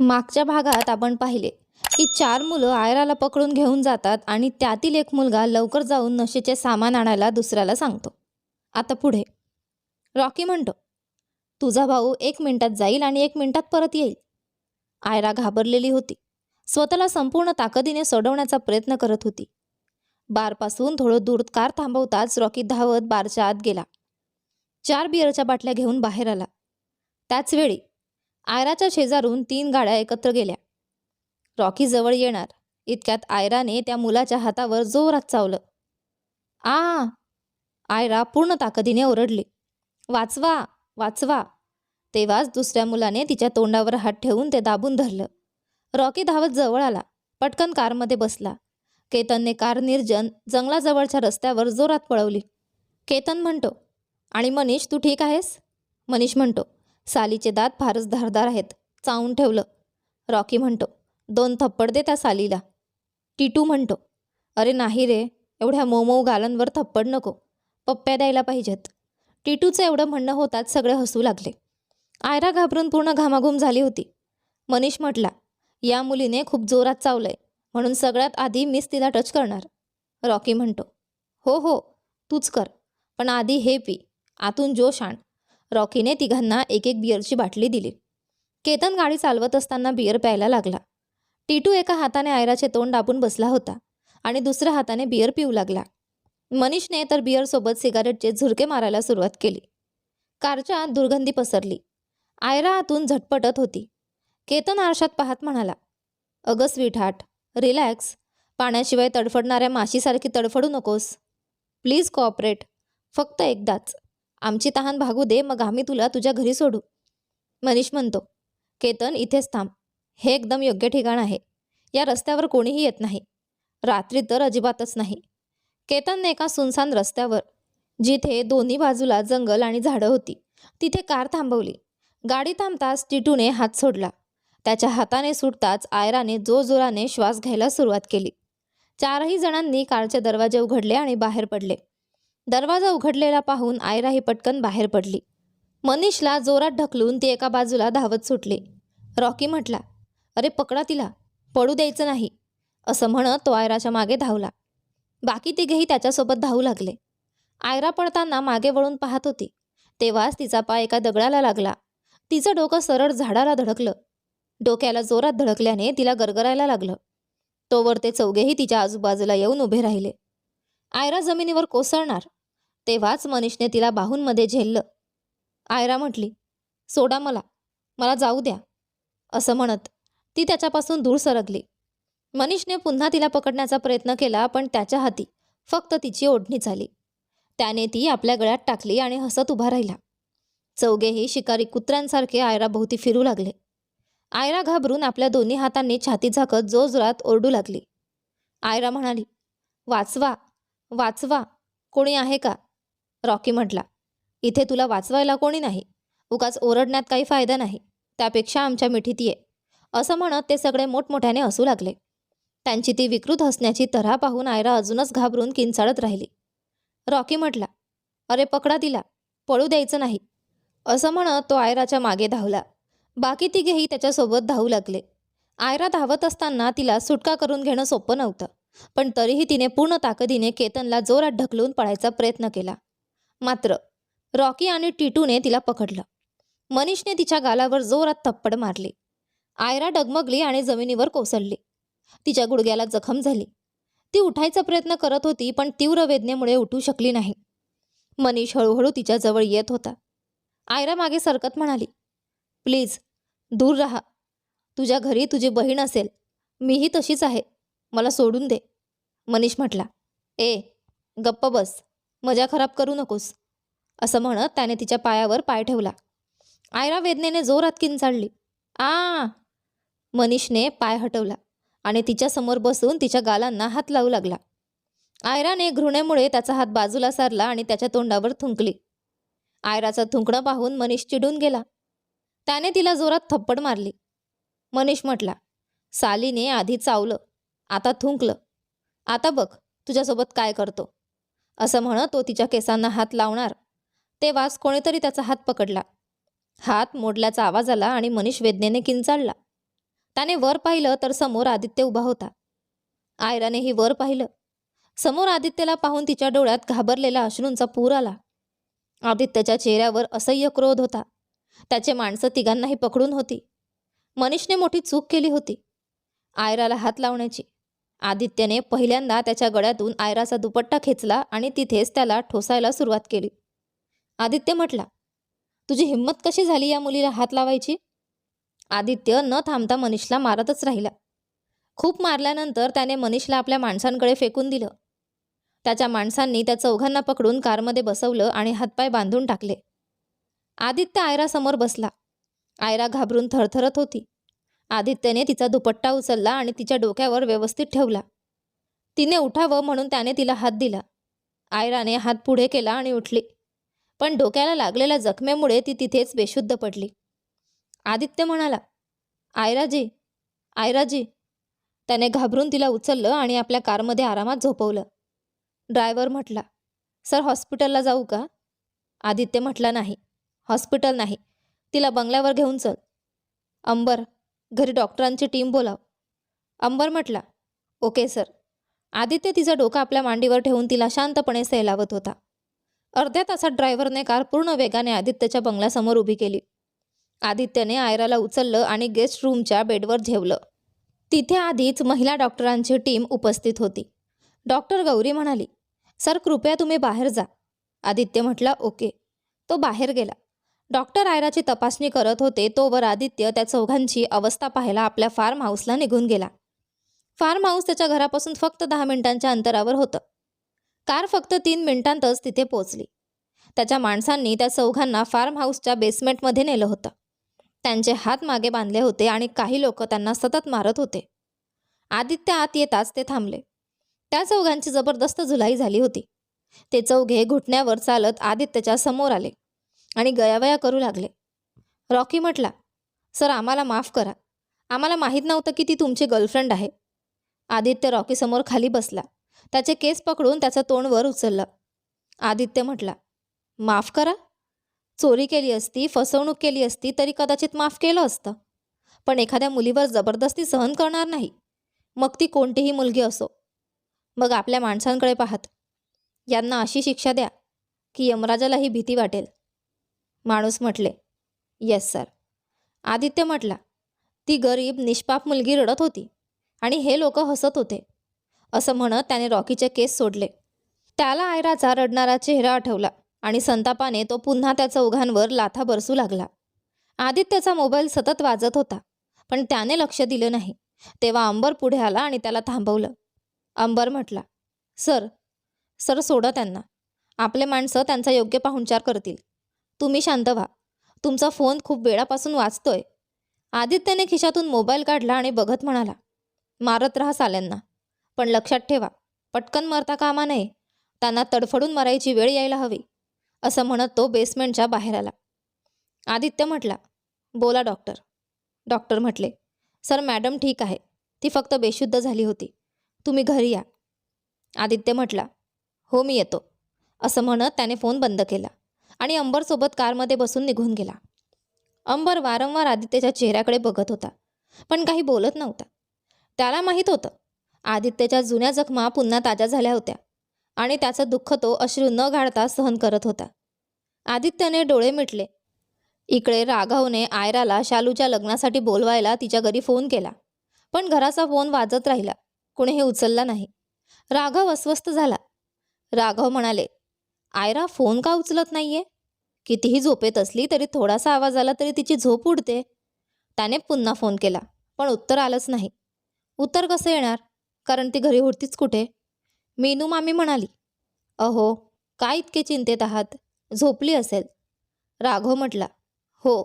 मागच्या भागात आपण पाहिले की चार मुलं आयराला पकडून घेऊन जातात आणि त्यातील एक मुलगा लवकर जाऊन नशेचे सामान आणायला दुसऱ्याला सांगतो. आता पुढे. रॉकी म्हणतो तुझा भाऊ एक मिनिटात जाईल आणि एक मिनिटात परत येईल. आयरा घाबरलेली होती. स्वतःला संपूर्ण ताकदीने सोडवण्याचा प्रयत्न करत होती. बारपासून थोडं दूर कार थांबवताच रॉकी धावत बारच्या आत गेला. चार बिअरच्या बाटल्या घेऊन बाहेर आला. त्याचवेळी आयराच्या शेजारून तीन गाड्या एकत्र गेल्या. रॉकी जवळ येणार. इतक्यात आयराने त्या मुलाच्या हातावर जोरात चावलं. आ! आयरा पूर्ण ताकदीने ओरडली. वाचवा वाचवा. तेव्हाच दुसऱ्या मुलाने तिच्या तोंडावर हात ठेवून ते दाबून धरलं. रॉकी धावत जवळ आला. पटकन कारमध्ये बसला. केतनने कार निर्जन जंगलाजवळच्या रस्त्यावर जोरात पळवली. केतन म्हणतो आणि मनीष तू ठीक आहेस? मनीष म्हणतो सालीचे दात फारच धारदार आहेत. चावून ठेवलं. रॉकी म्हणतो दोन थप्पड दे त्या सालीला. टिटू म्हणतो अरे नाही रे एवढ्या मऊ गालांवर थप्पड नको. पप्प्या द्यायला पाहिजेत. टिटूचं एवढं म्हणणं होताच सगळे हसू लागले. आयरा घाबरून पूर्ण घामाघूम झाली होती. मनीष म्हटला या मुलीने खूप जोरात चावलंय म्हणून सगळ्यात आधी मीच तिला टच करणार. रॉकी म्हणतो हो हो तूच कर पण आधी हे पी आतून जोश आण. रॉकीने तिघांना एक एक बिअरची बाटली दिली. केतन गाडी चालवत असताना बिअर प्यायला लागला. टिटू एका हाताने आयराचे तोंड दाबून बसला होता आणि दुसऱ्या हाताने बिअर पिऊ लागला. मनीषने तर बिअरसोबत सिगारेटचे झुरके मारायला सुरुवात केली. कारच्या आत दुर्गंधी पसरली. आयरा आतून झटपटत होती. केतन आरशात पाहत म्हणाला अगं स्वीटहार्ट रिलॅक्स. पाण्याशिवाय तडफडणाऱ्या माशीसारखी तडफडू नकोस. Please cooperate. फक्त एकदाच. आमची तहान भागू दे मग आम्ही तुला तुझ्या घरी सोडू. मनीष म्हणतो केतन इथेच थांब. हे एकदम योग्य ठिकाण आहे. या रस्त्यावर कोणीही येत नाही. रात्री तर अजिबातच नाही. केतनने एका सुनसान रस्त्यावर जिथे दोन्ही बाजूला जंगल आणि झाडं होती तिथे कार थांबवली. गाडी थांबताच टिटूने हात सोडला. त्याच्या हाताने सुटताच आयराने जोरजोराने श्वास घ्यायला सुरुवात केली. चारही जणांनी कारचे दरवाजे उघडले आणि बाहेर पडले. दरवाजा उघडलेला पाहून आयरा ही पटकन बाहेर पडली. मनीषला जोरात ढकलून ती एका बाजूला धावत सुटली. रॉकी म्हटला अरे पकडा तिला. पडू द्यायचं नाही. असं म्हणत तो आयराच्या मागे धावला. बाकी तिघेही त्याच्यासोबत धावू लागले. आयरा पडताना मागे वळून पाहत होती. तेव्हाच तिचा पाय एका दगडाला लागला. तिचं डोकं सरळ झाडाला धडकलं. डोक्याला जोरात धडकल्याने तिला गरगरायला लागलं. तोवर ते चौघेही तिच्या आजूबाजूला येऊन उभे राहिले. आयरा जमिनीवर कोसळणार. तेव्हाच मनीषने तिला बाहूंमध्ये झेललं. आयरा म्हटली सोडा मला मला जाऊ द्या. असं म्हणत ती त्याच्यापासून दूर सरकली. मनीषने पुन्हा तिला पकडण्याचा प्रयत्न केला पण त्याच्या हाती फक्त तिची ओढणी झाली. त्याने ती आपल्या गळ्यात टाकली आणि हसत उभा राहिला. चौघेही शिकारी कुत्र्यांसारखे आयराभोवती फिरू लागले. आयरा घाबरून आपल्या दोन्ही हातांनी छाती झाकत जोरजोरात ओरडू लागली. आयरा म्हणाली वाचवा वाचवा कोणी आहे का? रॉकी म्हटला इथे तुला वाचवायला कोणी नाही. उगाच ओरडण्यात काही फायदा नाही. त्यापेक्षा आमच्या मिठीत ये. असं म्हणत ते सगळे मोठमोठ्याने हसू लागले. त्यांची ती विकृत हसण्याची तऱ्हा पाहून आयरा अजूनच घाबरून किंचाळत राहिली. रॉकी म्हटला अरे पकडा तिला. पळू द्यायचं नाही. असं म्हणत तो आयराच्या मागे धावला. बाकी तिघेही त्याच्यासोबत धावू लागले. आयरा धावत असताना तिला सुटका करून घेणं सोपं नव्हतं पण तरीही तिने पूर्ण ताकदीने केतनला जोरात ढकलून पळायचा प्रयत्न केला. मात्र रॉकी आणि टिटूने तिला पकडलं. मनीषने तिच्या गालावर जोरात थप्पड मारली. आयरा डगमगली आणि जमिनीवर कोसळली. तिच्या गुडघ्याला जखम झाली. ती उठायचा प्रयत्न करत होती पण तीव्र वेदनेमुळे उठू शकली नाही. मनीष हळूहळू तिच्याजवळ येत होता. आयरा मागे सरकत म्हणाली प्लीज दूर राहा. तुझ्या घरी तुझी बहीण असेल. मीही तशीच आहे. मला सोडून दे. मनीष म्हटला ए गप्प बस. मजा खराब करू नकोस असं म्हणत त्याने तिच्या पायावर पाय ठेवला. आयरा वेदनेने जोरात किंचाळली आ! मनीषने पाय हटवला आणि तिच्यासमोर बसून तिच्या गालांना हात लावू लागला. आयराने घृणेमुळे त्याचा हात बाजूला सारला आणि त्याच्या तोंडावर थुंकली. आयराचं थुंकणं पाहून मनीष चिडून गेला. त्याने तिला जोरात थप्पड मारली. मनीष म्हटला सालीने आधी चावलं आता थुंकलं. आता बघ तुझ्यासोबत काय करतो. असं म्हणत तो तिच्या केसांना हात लावणार. तेव्हाच कोणीतरी त्याचा हात पकडला. हात मोडल्याचा आवाज आला आणि मनीष वेदनेने किंचाळला. त्याने वर पाहिलं तर समोर आदित्य उभा होता. आयरानेही वर पाहिलं. समोर आदित्यला पाहून तिच्या डोळ्यात घाबरलेला अश्रूंचा पूर आला. आदित्यच्या चेहऱ्यावर असह्य क्रोध होता. त्याचे माणसं तिघांनाही पकडून होती. मनीषने मोठी चूक केली होती. आयराला हात लावण्याची. आदित्यने पहिल्यांदा त्याच्या गळ्यातून आयराचा दुपट्टा खेचला आणि तिथेच त्याला ठोसायला सुरुवात केली. आदित्य म्हटला तुझी हिंमत कशी झाली या मुलीला हात लावायची? आदित्य न थांबता मनीषला मारतच राहिला. खूप मारल्यानंतर त्याने मनीषला आपल्या माणसांकडे फेकून दिलं. त्याच्या माणसांनी त्या चौघांना पकडून कारमध्ये बसवलं आणि हातपाय बांधून टाकले. आदित्य आयरासमोर बसला. आयरा घाबरून थरथरत होती. आदित्यने तिचा दुपट्टा उचलला आणि तिच्या डोक्यावर व्यवस्थित ठेवला. तिने उठावं म्हणून त्याने तिला हात दिला. आयराने हात पुढे केला आणि उठली. पण डोक्याला लागलेल्या जखमेमुळे ती तिथेच बेशुद्ध पडली. आदित्य म्हणाला आयराजी आयराजी. त्याने घाबरून तिला उचललं आणि आपल्या कारमध्ये आरामात झोपवलं. ड्रायव्हर म्हटला सर हॉस्पिटलला जाऊ का? आदित्य म्हटला नाही हॉस्पिटल नाही. तिला बंगल्यावर घेऊन चल. अंबर घरी डॉक्टरांची टीम बोलाव. अंबर म्हटला ओके सर. आदित्य तिचं डोकं आपल्या मांडीवर ठेवून तिला शांतपणे सैलावत होता. अर्ध्या तासात ड्रायव्हरने कार पूर्ण वेगाने आदित्यच्या बंगल्यासमोर उभी केली. आदित्यने आयराला उचललं आणि गेस्ट रूमच्या बेडवर झेवलं. तिथे आधीच महिला डॉक्टरांची टीम उपस्थित होती. डॉक्टर गौरी म्हणाली सर कृपया तुम्ही बाहेर जा. आदित्य म्हटला ओके. तो बाहेर गेला. डॉक्टर आयराची तपासणी करत होते तोवर आदित्य त्या चौघांची अवस्था पाहायला आपल्या फार्म हाऊसला निघून गेला. फार्म हाऊस त्याच्या घरापासून फक्त दहा मिनिटांच्या अंतरावर होतं. कार फक्त तीन मिनिटांतच तिथे पोचली त्याच्या माणसांनी त्या चौघांना फार्म हाऊसच्या बेसमेंटमध्ये नेलं होतं. त्यांचे हात मागे बांधले होते आणि काही लोक त्यांना सतत मारत होते. आदित्य आत येताच ते थांबले. त्या चौघांची जबरदस्त झुलाई झाली होती. ते चौघे घुटण्यावर चालत आदित्यच्या समोर आले. आणि गयावया करू लागले. रॉकी म्हटला सर आम्हाला माफ करा. आम्हाला माहीत नव्हतं की ती तुमची गर्लफ्रेंड आहे. आदित्य रॉकीसमोर खाली बसला. त्याचे केस पकडून त्याचं तोंड वर उचललं. आदित्य म्हटला माफ करा. चोरी केली असती फसवणूक केली असती तरी कदाचित माफ केलं असतं. पण एखाद्या मुलीवर जबरदस्ती सहन करणार नाही. मग ती कोणतीही मुलगी असो. मग आपल्या माणसांकडे पाहत. यांना अशी शिक्षा द्या की यमराजालाही भीती वाटेल. माणूस म्हटले येस सर आदित्य म्हटला ती गरीब निष्पाप मुलगी रडत होती आणि हे लोक हसत होते. असं म्हणत त्याने रॉकीचे केस सोडले. त्याला आयराचा रडणारा चेहरा आठवला आणि संतापाने तो पुन्हा त्या चौघांवर लाथा बरसू लागला. आदित्यचा मोबाईल सतत वाजत होता पण त्याने लक्ष दिलं नाही. तेव्हा अंबर पुढे आला आणि त्याला थांबवलं. अंबर म्हटला सर सर सोडा त्यांना. आपले माणसं त्यांचा योग्य पाहुणचार करतील. तुम्ही शांत व्हा. तुमचा फोन खूप वेळापासून वाचतोय. आदित्यने खिशातून मोबाईल काढला आणि बघत म्हणाला मारत राहा साल्यांना. पण लक्षात ठेवा पटकन मरता कामा नये. त्यांना तडफडून मरायची वेळ यायला हवी. असं म्हणत तो बेसमेंटच्या बाहेर आला. आदित्य म्हटला बोला डॉक्टर. डॉक्टर म्हटले सर मॅडम ठीक आहे. ती फक्त बेशुद्ध झाली होती. तुम्ही घरी या. आदित्य म्हटला हो मी येतो. असं म्हणत त्याने फोन बंद केला. आणि अंबरसोबत कारमध्ये बसून निघून गेला. अंबर वारंवार आदित्यच्या चेहऱ्याकडे बघत होता पण काही बोलत नव्हता. त्याला माहीत होतं आदित्यच्या जुन्या जखमा पुन्हा ताज्या झाल्या होत्या आणि त्याचं दुःख तो अश्रू न गाळता सहन करत होता. आदित्यने डोळे मिटले. इकडे राघवने आयराला शालूच्या लग्नासाठी बोलवायला तिच्या घरी फोन केला पण घराचा फोन वाजत राहिला कुणीही उचलला नाही. राघव अस्वस्थ झाला. राघव म्हणाले आयरा फोन का उचलत नाहीये? कितीही झोपेत असली तरी थोडासा आवाज आला तरी तिची झोप उडते. त्याने पुन्हा फोन केला पण उत्तर आलंच नाही. उत्तर कसं येणार? कारण ती घरी होतीच कुठे? मेनू मामी म्हणाली अहो काय इतके चिंतेत आहात? झोपली असेल. राघव म्हटला हो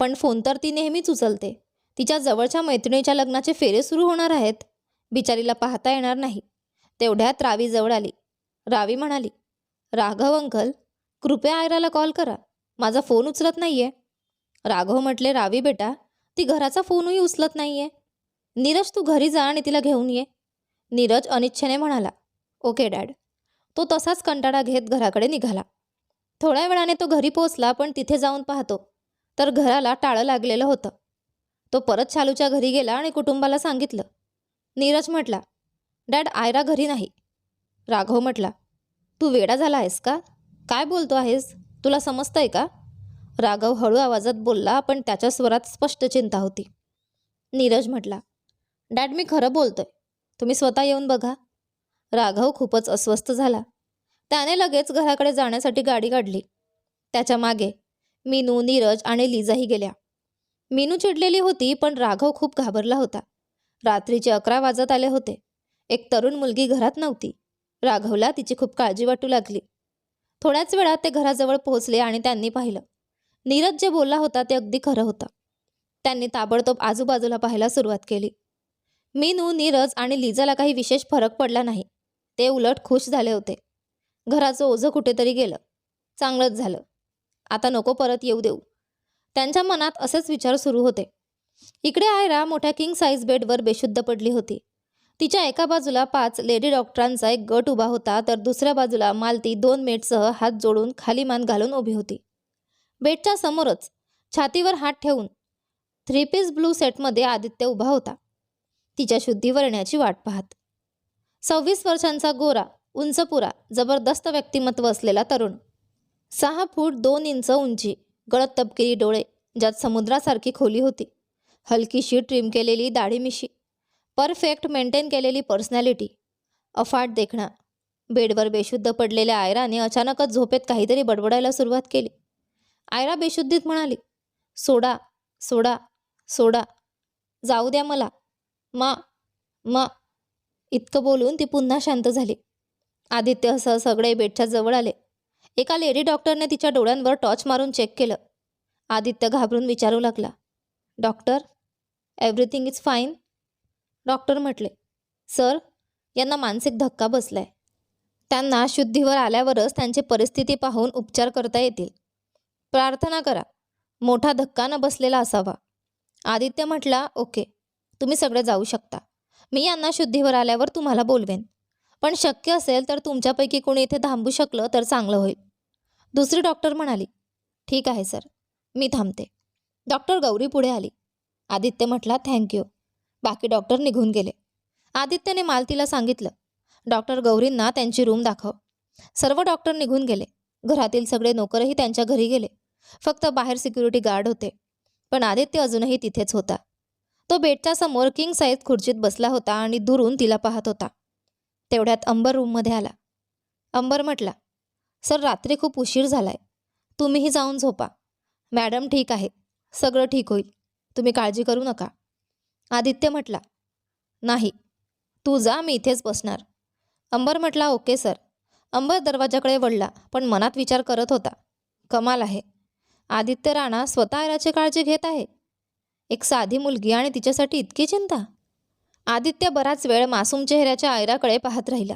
पण फोन तर ती नेहमीच उचलते. तिच्या जवळच्या मैत्रिणीच्या लग्नाचे फेरे सुरू होणार आहेत. बिचारीला पाहता येणार नाही. तेवढ्यात रावी जवळ आली. रावी म्हणाली राघव अंकल कृपया आयराला कॉल करा. माझा फोन उचलत नाहीये. राघव म्हटले रावी बेटा ती घराचा फोनही उचलत नाहीये. नीरज तू घरी जा आणि तिला घेऊन ये. नीरज अनिच्छेने म्हणाला ओके डॅड. तो तसाच कंटाळा घेत घराकडे निघाला. थोड्या वेळाने तो घरी पोचला पण तिथे जाऊन पाहतो. तर घराला टाळं लागलेलं होतं. तो परत शालूच्या घरी गेला आणि कुटुंबाला सांगितलं. नीरज म्हटला डॅड आयरा घरी नाही. राघव म्हटला तू वेडा झाला आहेस का? काय बोलतो आहेस? तुला समजतंय का? राघव हळू आवाजात बोलला पण त्याच्या स्वरात स्पष्ट चिंता होती. नीरज म्हटला डॅड मी खरं बोलतोय. तुम्ही स्वतः येऊन बघा. राघव खूपच अस्वस्थ झाला. त्याने लगेच घराकडे जाण्यासाठी गाडी काढली. त्याच्यामागे मीनू नीरज आणि लिजाही गेल्या. मीनू चिडलेली होती पण राघव खूप घाबरला होता. रात्रीचे अकरा वाजत आले होते. एक तरुण मुलगी घरात नव्हती. राघवला तिची खूप काळजी वाटू लागली. थोड्याच वेळात ते घराजवळ पोहोचले आणि त्यांनी पाहिलं. नीरज जे बोलला होता ते अगदी खरं होतं. त्यांनी ताबडतोब आजूबाजूला पाहायला सुरुवात केली. मीनू नीरज आणि लिजाला काही विशेष फरक पडला नाही. ते उलट खुश झाले होते. घराचं ओझं कुठेतरी गेलं. चांगलंच झालं. आता नको परत येऊ देऊ. त्यांच्या मनात असेच विचार सुरू होते. इकडे आयरा मोठ्या किंग साईज बेडवर बेशुद्ध पडली होती. तिच्या एका बाजूला पाच लेडी डॉक्टरांचा एक गट उभा होता तर दुसऱ्या बाजूला मालती दोन मेटसह हात जोडून खाली मान घालून उभी होती. बेडच्या समोरच छातीवर हात ठेवून थ्री पीस ब्लू सेटमध्ये आदित्य उभा होता. तिच्या शुद्धीवर येण्याची वाट पाहत. सव्वीस वर्षांचा गोरा उंचपुरा जबरदस्त व्यक्तिमत्व असलेला तरुण. सहा फूट दोन इंच उंची गळत तपकिरी डोळे ज्यात समुद्रासारखी खोली होती. हलकीशी ट्रिम केलेली दाढीमिशी परफेक्ट मेंटेन केलेली पर्सनॅलिटी अफाट देखणा बेडवर बेशुद्ध पडलेल्या आयराने अचानकच झोपेत काहीतरी बडबडायला सुरुवात केली. आयरा बेशुद्धीत म्हणाली सोडा सोडा सोडा जाऊ द्या मला मा मा. इतकं बोलून ती पुन्हा शांत झाली. आदित्य असं सगळे बेडच्या जवळ आले. एका लेडी डॉक्टरने तिच्या डोळ्यांवर टॉर्च मारून चेक केलं. आदित्य घाबरून विचारू लागला doctor everything is fine. Doctor म्हटले सर यांना मानसिक धक्का बसलाय. त्यांना शुद्धीवर आल्यावरच त्यांची परिस्थिती पाहून उपचार करता येतील. प्रार्थना करा. मोठा धक्का न बसलेला असावा. आदित्य म्हटला ओके तुम्ही सगळे जाऊ शकता. मी यांना शुद्धीवर आल्यावर तुम्हाला बोलवेन. पण शक्य असेल तर तुमच्यापैकी कोणी इथे थांबू शकलं तर चांगलं होईल. दुसरी डॉक्टर म्हणाली ठीक आहे सर. मी थांबते. डॉक्टर गौरी पुढे आली. आदित्य म्हटला थँक्यू. बाकी डॉक्टर निघून गेले. आदित्यने मालतीला सांगितलं डॉक्टर गौरींना त्यांची रूम दाखव. सर्व डॉक्टर निघून गेले. घरातील सगळे नोकरही त्यांच्या घरी गेले. फक्त बाहेर सिक्युरिटी गार्ड होते. पण आदित्य अजूनही तिथेच होता. तो बेडच्या समोर किंग साईज खुर्चीत बसला होता आणि दुरून तिला पाहत होता. तेवढ्यात अंबर रूममध्ये आला. अंबर म्हटला सर रात्री खूप उशीर झालाय. तुम्हीही जाऊन झोपा. मॅडम ठीक आहे. सगळं ठीक होईल. तुम्ही काळजी करू नका. आदित्य म्हटला नाही तू जा मी इथेच बसणार. अंबर म्हटला ओके सर. अंबर दरवाजाकडे वळला पण मनात विचार करत होता कमाल आहे. आदित्य राणा स्वतः आयराची काळजी घेत आहे. एक साधी मुलगी आणि तिच्यासाठी इतकी चिंता? आदित्य बराच वेळ मासूम चेहऱ्याच्या आयराकडे पाहत राहिला.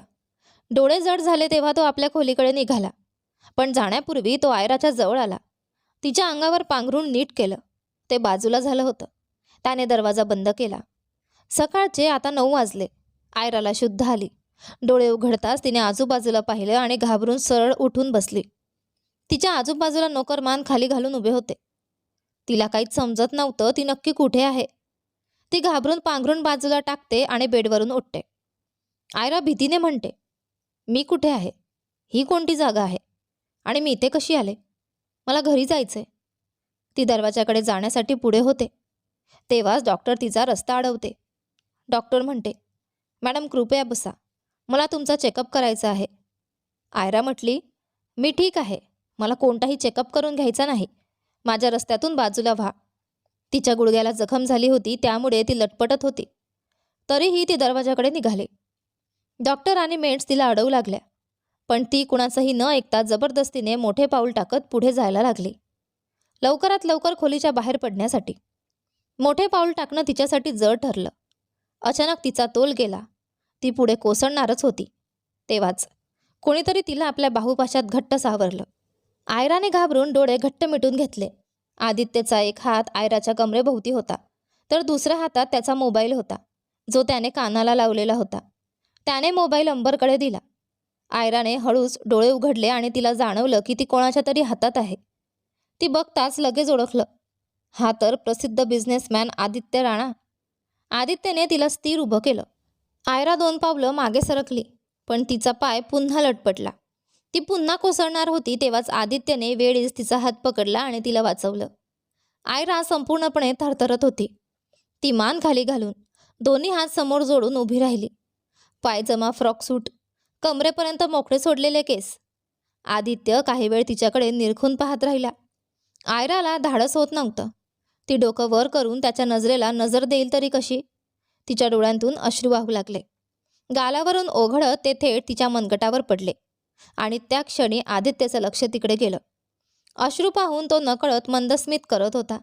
डोळे जड झाले तेव्हा तो आपल्या खोलीकडे निघाला पण जाण्यापूर्वी तो आयराच्या जवळ आला. तिच्या अंगावर पांघरून नीट केलं. ते बाजूला झालं होतं. त्याने दरवाजा बंद केला. सकाळचे आता नऊ वाजले. आयराला शुद्ध आली. डोळे उघडताच तिने आजूबाजूला पाहिलं आणि घाबरून सरळ उठून बसली. तिच्या आजूबाजूला नोकर मान खाली घालून उभे होते. तिला काहीच समजत नव्हतं ती नक्की कुठे आहे. ती घाबरून पांघरून बाजूला टाकते आणि बेडवरून उठते. आयरा भीतीने म्हणते मी कुठे आहे? ही कोणती जागा आहे? आणि मी इथे कशी आले? मला घरी जायचंय. ती दरवाजाकडे जाण्यासाठी पुढे होते. तेव्हाच डॉक्टर तिचा रस्ता अडवते. डॉक्टर म्हणते मॅडम कृपया बसा. मला तुमचा चेकअप करायचा आहे. आयरा म्हटली मी ठीक आहे. मला कोणताही चेकअप करून घ्यायचा नाही. माझ्या रस्त्यातून बाजूला व्हा. तिच्या गुडघ्याला जखम झाली होती त्यामुळे ती लटपटत होती. तरीही ती दरवाजाकडे निघाली. डॉक्टर आणि मेट्स तिला अडवू लागल्या. पण ती कुणाचंही न ऐकता जबरदस्तीने मोठे पाऊल टाकत पुढे जायला लागली. लवकरात लवकर खोलीच्या बाहेर पडण्यासाठी. मोठे पाऊल टाकणं तिच्यासाठी जड ठरलं. अचानक तिचा तोल गेला. ती पुढे कोसळणारच होती. तेव्हाच कोणीतरी तिला आपल्या बाहुपाशात घट्ट सावरलं. आयराने घाबरून डोळे घट्ट मिटून घेतले. आदित्यचा एक हात आयराच्या कमरेभोवती होता. तर दुसऱ्या हातात त्याचा मोबाईल होता. जो त्याने कानाला लावलेला होता. त्याने मोबाईल अंबरकडे दिला. आयराने हळूच डोळे उघडले आणि तिला जाणवलं की ती कोणाच्या तरी हातात आहे. ती बघताच लगेच ओळखलं. हा तर प्रसिद्ध बिझनेसमॅन आदित्य राणा. आदित्यने तिला स्थिर उभं केलं. आयरा दोन पावलं मागे सरकली पण तिचा पाय पुन्हा लटपटला. ती पुन्हा कोसळणार होती तेव्हाच आदित्यने वेळीच तिचा हात पकडला आणि तिला वाचवलं. आयरा संपूर्णपणे थरथरत होती. ती मान खाली घालून दोन्ही हात समोर जोडून उभी राहिली. पायजमा फ्रॉक सूट कमरेपर्यंत मोकळे सोडलेले केस. आदित्य काही वेळ तिच्याकडे निरखून पाहत राहिला. आयराला धाडस होत नव्हतं. ती डोकं वर करून त्याच्या नजरेला नजर देईल तरी कशी? तिच्या डोळ्यांतून अश्रू वाहू लागले. गालावरून ओघळत ते थेट तिच्या मनगटावर पडले आणि त्या क्षणी आदित्यचं लक्ष तिकडे गेलं. अश्रू पाहून तो नकळत मंदस्मित करत होता.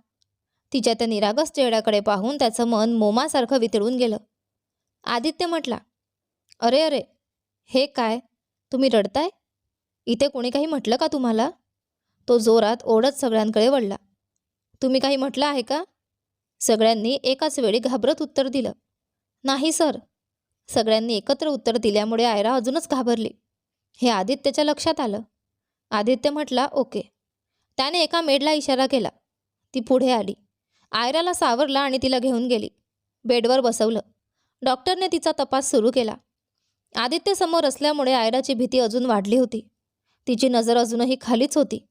तिच्या त्या निरागस चेहऱ्याकडे पाहून त्याचं मन मोमासारखं वितळून गेलं. आदित्य म्हटला अरे अरे हे काय? तुम्ही रडताय? इथे कोणी काही म्हटलं का तुम्हाला? तो जोरात ओढत सगळ्यांकडे वळला. तुम्ही काही म्हटलं आहे का? सगळ्यांनी एकाच वेळी घाबरत उत्तर दिलं. नाही सर. सगळ्यांनी एकत्र उत्तर दिल्यामुळे आयरा अजूनच घाबरली. हे आदित्यच्या लक्षात आलं. आदित्य म्हटला ओके. त्याने एका मेडला इशारा केला. ती पुढे आली. आयराला सावरला आणि तिला घेऊन गेली. बेडवर बसवलं. डॉक्टरने तिचा तपास सुरू केला. आदित्य समोर असल्यामुळे आयराची भीती अजून वाढली होती. तिची नजर अजूनही खालीच होती.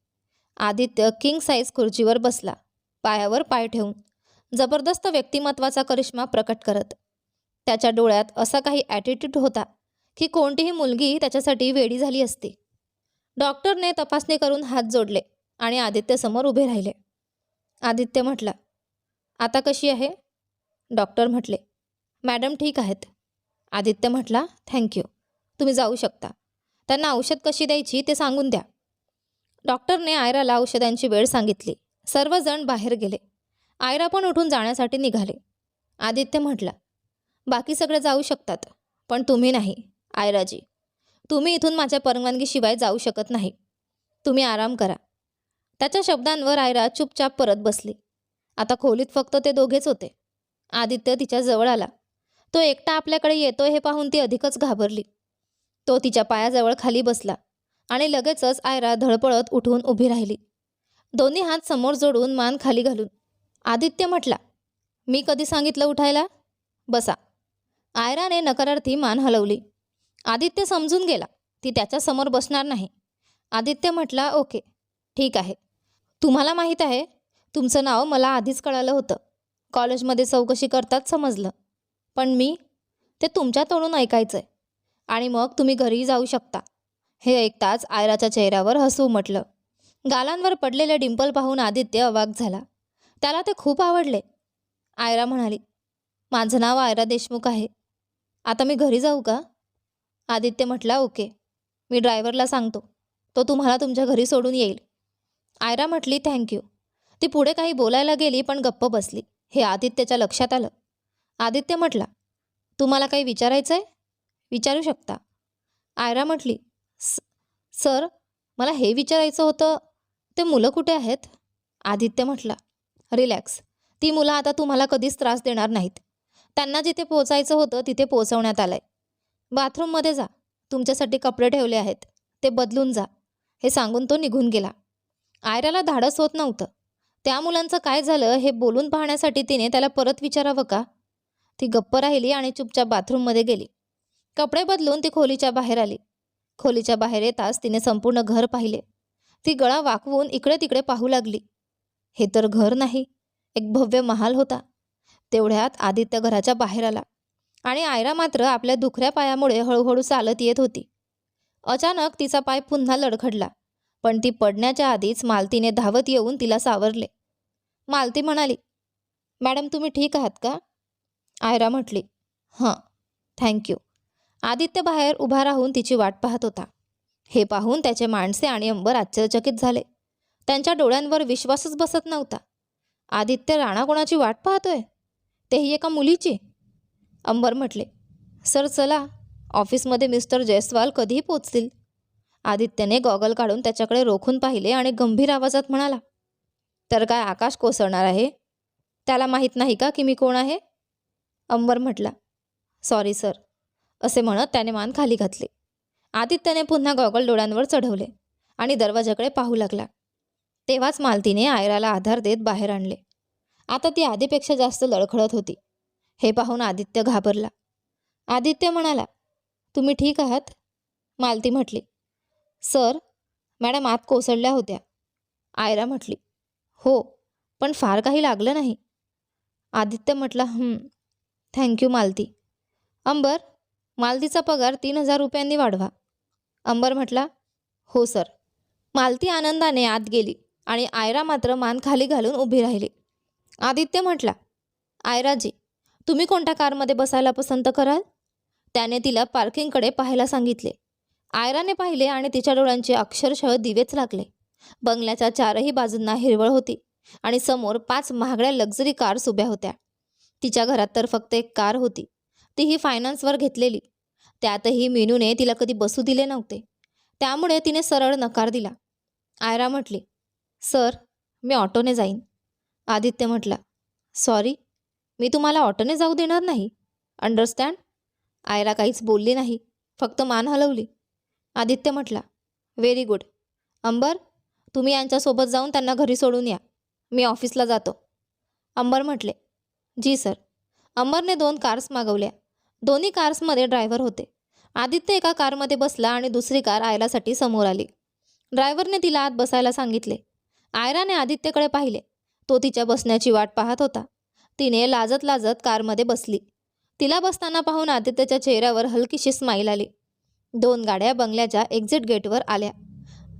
आदित्य किंग साईज खुर्चीवर बसला. पायावर पाय ठेवून जबरदस्त व्यक्तिमत्वाचा करिश्मा प्रकट करत. त्याच्या डोळ्यात असा काही ॲटिट्यूड होता की कोणतीही मुलगी त्याच्यासाठी वेडी झाली असती. डॉक्टरने तपासणी करून हात जोडले आणि आदित्यसमोर उभे राहिले. आदित्य म्हटला आता कशी आहे? डॉक्टर म्हटले मॅडम ठीक आहेत. आदित्य म्हटला थँक्यू तुम्ही जाऊ शकता. त्यांना औषध कशी द्यायची ते सांगून द्या. डॉक्टरने आयराला औषधांची वेळ सांगितली. सर्वजण बाहेर गेले. आयरा पण उठून जाण्यासाठी निघाले. आदित्य म्हटला बाकी सगळे जाऊ शकतात पण तुम्ही नाही आयराजी. तुम्ही इथून माझ्या परवानगीशिवाय जाऊ शकत नाही. तुम्ही आराम करा. त्याच्या शब्दांवर आयरा चुपचाप परत बसली. आता खोलीत फक्त ते दोघेच होते. आदित्य तिच्या जवळ आला. तो एकटा आपल्याकडे येतोय हे पाहून ती अधिकच घाबरली. तो तिच्या पायाजवळ खाली बसला आणि लगेचच आयरा धडपडत उठून उभी राहिली. दोन्ही हात समोर जोडून मान खाली घालून. आदित्य म्हटला मी कधी सांगितलं उठायला? बसा. आयराने नकारार्थी मान हलवली. आदित्य समजून गेला ती त्याच्यासमोर बसणार नाही. आदित्य म्हटला ओके ठीक आहे. तुम्हाला माहीत आहे तुमचं नाव मला आधीच कळालं होतं. कॉलेजमध्ये चौकशी करतात समजलं. पण मी ते तुमच्या तोडून ऐकायचं आहे आणि मग तुम्ही घरी जाऊ शकता. हे ऐकताच आयराच्या चेहऱ्यावर हसू उमटलं. गालांवर पडलेले डिंपल पाहून आदित्य अवाक झाला. त्याला ते खूप आवडले. आयरा म्हणाली माझं नाव आयरा देशमुख आहे. आता मी घरी जाऊ का? आदित्य म्हटला ओके. मी ड्रायव्हरला सांगतो. तो तुम्हाला तुमच्या घरी सोडून येईल. आयरा म्हटली थँक्यू ती पुढे काही बोलायला गेली पण गप्प बसली. हे आदित्यच्या लक्षात आलं. आदित्य म्हटला तुम्हाला काही विचारायचं आहे विचारू शकता. आयरा म्हटली "स- सर मला हे विचारायचं होतं ते मुलं कुठे आहेत? आदित्य म्हटला रिलॅक्स. ती मुलं आता तुम्हाला कधीच त्रास देणार नाहीत. त्यांना जिथे पोचायचं होतं तिथे पोचवण्यात आलं आहे बाथरूममध्ये जा. तुमच्यासाठी कपडे ठेवले आहेत. ते बदलून जा. हे सांगून तो निघून गेला. आयराला धाडस होत नव्हतं. त्या मुलांचं काय झालं हे बोलून पाहण्यासाठी तिने त्याला परत विचारावं का? ती गप्प राहिली आणि चुपचाप बाथरूममध्ये गेली. कपडे बदलून ती खोलीच्या बाहेर आली. खोलीच्या बाहेर येताच तिने संपूर्ण घर पाहिले. ती गळा वाकवून इकडे तिकडे पाहू लागली. हे तर घर नाही. एक भव्य महाल होता. तेवढ्यात आदित्य घराच्या बाहेर आला आणि आयरा मात्र आपल्या दुखऱ्या पायामुळे हळूहळू चालत येत होती. अचानक तिचा पाय पुन्हा लडखडला पण ती पडण्याच्या आधीच मालतीने धावत येऊन तिला सावरले. मालती म्हणाली मॅडम तुम्ही ठीक आहात का? आयरा म्हटली हां थँक्यू. आदित्य बाहेर उभा राहून तिची वाट पाहत होता. हे पाहून त्याचे माणसे आणि अंबर आश्चर्यचकित झाले. त्यांच्या डोळ्यांवर विश्वासच बसत नव्हता. आदित्य राणा कोणाची वाट पाहतोय? तेही एका मुलीची? अंबर म्हटले सर चला. ऑफिसमध्ये मिस्टर जयस्वाल कधीही पोचतील. आदित्यने गॉगल काढून त्याच्याकडे रोखून पाहिले आणि गंभीर आवाजात म्हणाला तर काय आकाश कोसळणार आहे? त्याला माहीत नाही का की मी कोण आहे? अंबर म्हटला सॉरी सर. असे म्हणत त्याने मान खाली घातली. आदित्यने पुन्हा गॉगल डोळ्यांवर चढवले आणि दरवाजाकडे पाहू लागला. तेव्हाच मालतीने आयराला आधार देत बाहेर आणले. आता ती आधीपेक्षा जास्त लडखडत होती. हे पाहून आदित्य घाबरला. आदित्य म्हणाला तुम्ही ठीक आहात? मालती म्हटली सर मॅडम आत कोसळल्या होत्या. आयरा म्हटली हो पण फार काही लागलं नाही. आदित्य म्हटला थँक्यू मालती. अंबर मालतीचा पगार तीन हजार रुपयांनी वाढवा. अंबर म्हटला हो सर. मालती आनंदाने आत गेली आणि आयरा मात्र मान खाली घालून उभी राहिली. आदित्य म्हटला आयराजी तुम्ही कोणत्या कारमध्ये बसायला पसंत कराल? त्याने तिला पार्किंगकडे पाहायला सांगितले. आयराने पाहिले आणि तिच्या डोळ्यांचे अक्षरशः दिवेच लागले. बंगल्याच्या चारही बाजूंना हिरवळ होती आणि समोर पाच महागड्या लक्झरी कार्स उभ्या होत्या. तिच्या घरात तर फक्त एक कार होती. तीही फायनान्सवर घेतलेली. त्यातही मीनूने तिला कधी बसू दिले नव्हते. त्यामुळे तिने सरळ नकार दिला. आयरा म्हटली सर मी ऑटोने जाईन. आदित्य म्हटला सॉरी मी तुम्हाला ऑटोने जाऊ देणार नाही. अंडरस्टँड? आयरा काहीच बोलली नाही फक्त मान हलवली. आदित्य म्हटला व्हेरी गुड. अंबर तुम्ही यांच्यासोबत जाऊन त्यांना घरी सोडून या. मी ऑफिसला जातो. अंबर म्हटले जी सर. अंबरने दोन कार्स मागवल्या. दोन्ही कार्समध्ये ड्रायव्हर होते. आदित्य एका कारमध्ये बसला आणि दुसरी कार आयरासाठी समोर आली. ड्रायव्हरने तिला आत बसायला सांगितले. आयराने आदित्यकडे पाहिले. तो तिच्या बसण्याची वाट पाहत होता. तिने लाजत लाजत कारमध्ये बसली. तिला बसताना पाहून आदित्यच्या चेहऱ्यावर हलकीशी स्माईल आली. दोन गाड्या बंगल्याच्या एक्झिट गेटवर आल्या.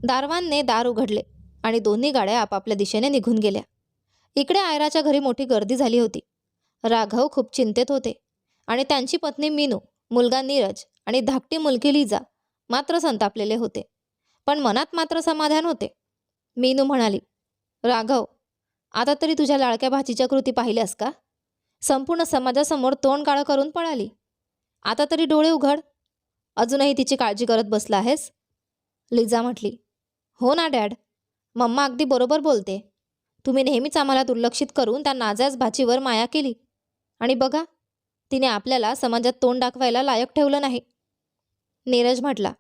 दारवानने दार उघडले आणि दोन्ही गाड्या आपापल्या दिशेने निघून गेल्या. इकडे आयराच्या घरी मोठी गर्दी झाली होती. राघव खूप चिंतेत होते. आणि त्यांची पत्नी मीनू मुलगा नीरज आणि धाकटी मुलगी लिजा मात्र संतापलेले होते. पण मनात मात्र समाधान होते. मीनू म्हणाली राघव आता तरी तुझ्या लाडक्या भाचीच्या कृती पाहिल्यास का? संपूर्ण समाजासमोर तोंड काळं करून पळाली. आता तरी डोळे उघड. अजूनही तिची काळजी करत बसला आहेस? लिजा म्हटली हो ना डॅड. मम्मा अगदी बरोबर बोलते. तुम्ही नेहमीच आम्हाला दुर्लक्षित करून त्या नाजाज भाचीवर माया केली. आणि बघा तिने आपल्याला समाजात तोंड दाखवायला लायक ठेवलं नाही. नीरज म्हटला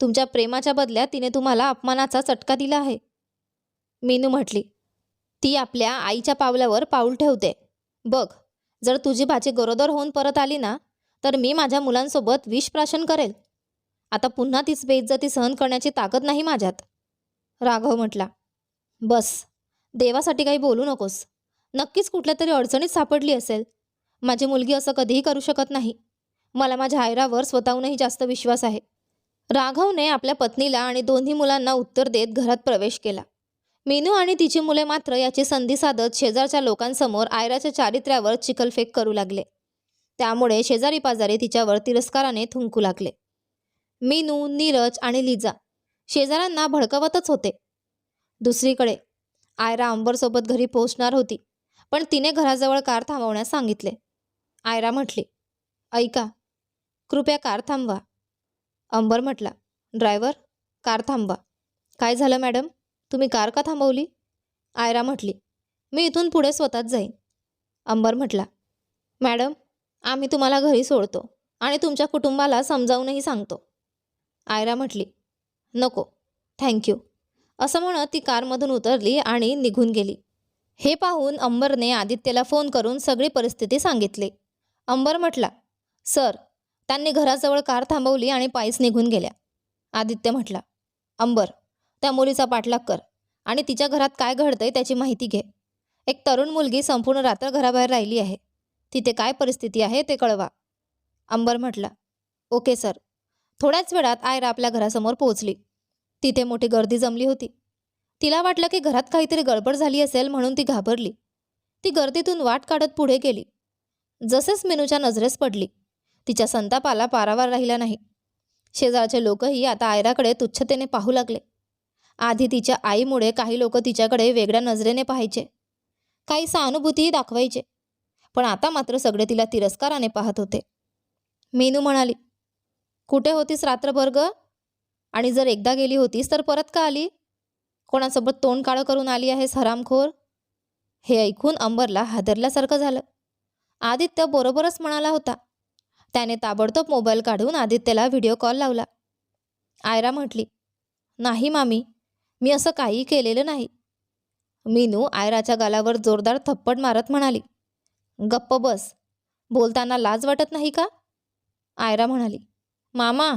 तुमच्या प्रेमाच्या बदल्यात तिने तुम्हाला अपमानाचा चटका दिला आहे. मीनू म्हटली ती आपल्या आईच्या पावलावर पाऊल ठेवते. बघ जर तुझी भाची गरोदर होऊन परत आली ना तर मी माझ्या मुलांसोबत विषप्राशन करेल. आता पुन्हा तीच बेइज्जती सहन करण्याची ताकद नाही माझ्यात. राघव म्हटला बस देवासाठी काही बोलू नकोस. नक्कीच कुठल्या तरी अडचणीत सापडली असेल. माझी मुलगी असं कधीही करू शकत नाही. मला माझ्या आयरावर स्वतःहूनही जास्त विश्वास आहे. राघवने आपल्या पत्नीला आणि दोन्ही मुलांना उत्तर देत घरात प्रवेश केला. मीनू आणि तिची मुले मात्र याची संधी साधत शेजारच्या लोकांसमोर आयराच्या चारित्र्यावर चिखलफेक करू लागले. त्यामुळे शेजारी पाजारी तिच्यावर तिरस्काराने थुंकू लागले. मीनू नीरज आणि लिजा शेजाऱ्यांना भडकवतच होते. दुसरीकडे आयरा अंबरसोबत घरी पोहोचणार होती पण तिने घराजवळ कार थांबवण्यास सांगितले. आयरा म्हटली ऐका कृपया कार थांबवा. अंबर म्हटला ड्रायव्हर कार थांबवा. काय झालं मॅडम? तुम्ही कार का थांबवली? आयरा म्हटली मी इथून पुढे स्वतःच जाईन. अंबर म्हटला मॅडम आम्ही तुम्हाला घरी सोडतो आणि तुमच्या कुटुंबाला समजावूनही सांगतो. आयरा म्हटली नको थँक्यू. असं म्हणत ती कारमधून उतरली आणि निघून गेली. हे पाहून अंबरने आदित्यला फोन करून सगळी परिस्थिती सांगितली. अंबर म्हटला सर. त्यांनी घराजवळ कार थांबवली आणि पायीच निघून गेल्या. आदित्य म्हटला अंबर त्या मुलीचा पाठलाग कर आणि तिच्या घरात काय घडतंय त्याची माहिती घे. एक तरुण मुलगी संपूर्ण रात्र घराबाहेर राहिली आहे. तिथे काय परिस्थिती आहे ते कळवा. अंबर म्हटला ओके सर. थोड्याच वेळात आयरा आपल्या घरासमोर पोहोचली. तिथे मोठी गर्दी जमली होती. तिला वाटलं की घरात काहीतरी गडबड झाली असेल म्हणून ती घाबरली. ती गर्दीतून वाट काढत पुढे गेली. जसेच मेनूच्या नजरेस पडली तिच्या संतापाला पारावार राहिला नाही. शेजारचे लोकही आता आयराकडे तुच्छतेने पाहू लागले. आधी तिच्या आईमुळे काही लोक तिच्याकडे वेगळ्या नजरेने पाहायचे. काही सहानुभूतीही दाखवायचे. पण आता मात्र सगळे तिला तिरस्काराने पाहत होते. मेनू म्हणाली कुठे होतीस रात्रभर ग? आणि जर एकदा गेली होतीस तर परत का आली? कोणासोबत तोंड काळं करून आली आहेस हरामखोर? हे ऐकून अंबरला हादरल्यासारखं झालं. आदित्य बरोबरच म्हणाला होता. त्याने ताबडतोब मोबाईल काढून आदित्यला व्हिडिओ कॉल लावला. आयरा म्हटली नाही मामी मी असं काहीही केलेलं नाही. मीनू आयराच्या गालावर जोरदार थप्पड मारत म्हणाली गप्प बस बोलताना लाज वाटत नाही का? आयरा म्हणाली मामा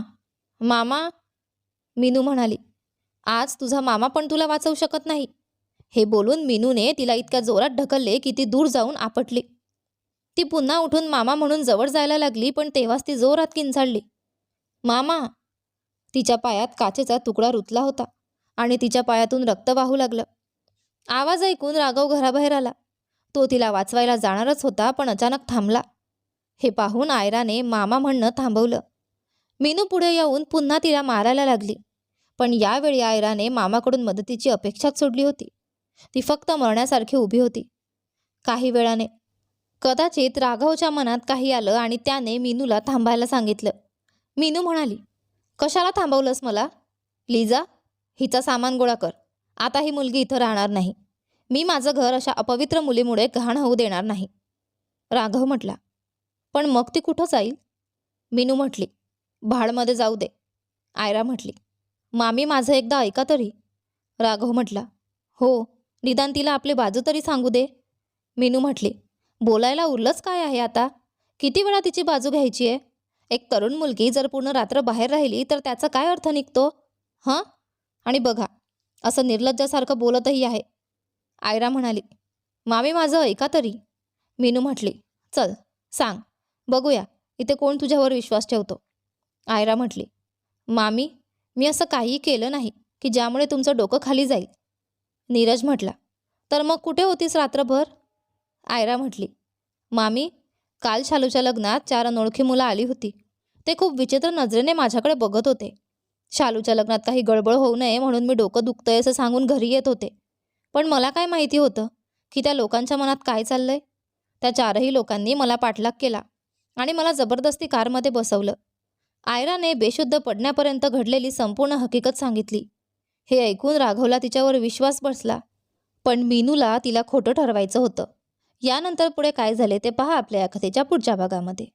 मामा. मीनू म्हणाली आज तुझा मामा पण तुला वाचवू शकत नाही. हे बोलून मीनूने तिला इतक्या जोरात ढकलले की ती दूर जाऊन आपटली. ती पुन्हा उठून मामा म्हणून जवळ जायला लागली पण तेव्हाच ती जोरात किंचाळली. मामा. तिच्या पायात काचेचा तुकडा रुतला होता आणि तिच्या पायातून रक्त वाहू लागलं. आवाज ऐकून राघव घराबाहेर आला. तो तिला वाचवायला जाणारच होता पण अचानक थांबला. हे पाहून आयराने मामा म्हणणं थांबवलं. मीनू पुढे येऊन पुन्हा तिला मारायला लागली पण यावेळी आयराने मामाकडून मदतीची अपेक्षाच सोडली होती. ती फक्त मरण्यासारखी उभी होती. काही वेळाने कदाचित राघवच्या मनात काही आलं आणि त्याने मीनूला थांबायला सांगितलं. मीनू म्हणाली कशाला थांबवलंस मला? लिजा हिचा सामान गोळा कर. आता ही मुलगी इथं राहणार नाही. मी माझं घर अशा अपवित्र मुलीमुळे घाण होऊ देणार नाही. राघव म्हटला पण मग ती कुठं जाईल? मीनू म्हटली भाडमध्ये जाऊ दे. आयरा म्हटली मामी माझं एकदा ऐका तरी. राघव म्हटला हो निदान तिला आपली बाजू तरी सांगू दे. मीनू म्हटली बोलायला उरलंच काय आहे आता? किती वेळा तिची बाजू घ्यायची आहे? एक तरुण मुलगी जर पूर्ण रात्र बाहेर राहिली तर त्याचा काय अर्थ निघतो? हां? आणि बघा असं निर्लज्जासारखं बोलतही आहे. आयरा म्हणाली मामी माझं ऐका तरी. मीनू म्हटली चल सांग. बघूया इथे कोण तुझ्यावर विश्वास ठेवतो? आयरा म्हटली मामी मी असं काहीही केलं नाही की ज्यामुळे तुमचं डोकं खाली जाईल. नीरज म्हटला तर मग कुठे होतीस रात्रभर? आयरा म्हटली मामी काल शालूच्या लग्नात चार अनोळखी मुलं आली होती. ते खूप विचित्र नजरेने माझ्याकडे बघत होते. शालूच्या लग्नात काही गडबड होऊ नये म्हणून मी डोकं दुखतंय असं सांगून घरी येत होते. पण मला काय माहिती होतं की त्या लोकांच्या मनात काय चाललंय? त्या चारही लोकांनी मला पाठलाग केला आणि मला जबरदस्ती कारमध्ये बसवलं. आयराने बेशुद्ध पडण्यापर्यंत घडलेली संपूर्ण हकीकत सांगितली. हे ऐकून राघवला तिच्यावर विश्वास बसला. पण मीनूला तिला खोटं ठरवायचं होतं. यानंतर पुढे काय झाले ते पहा आपल्या या कथेच्या पुढच्या भागामध्ये.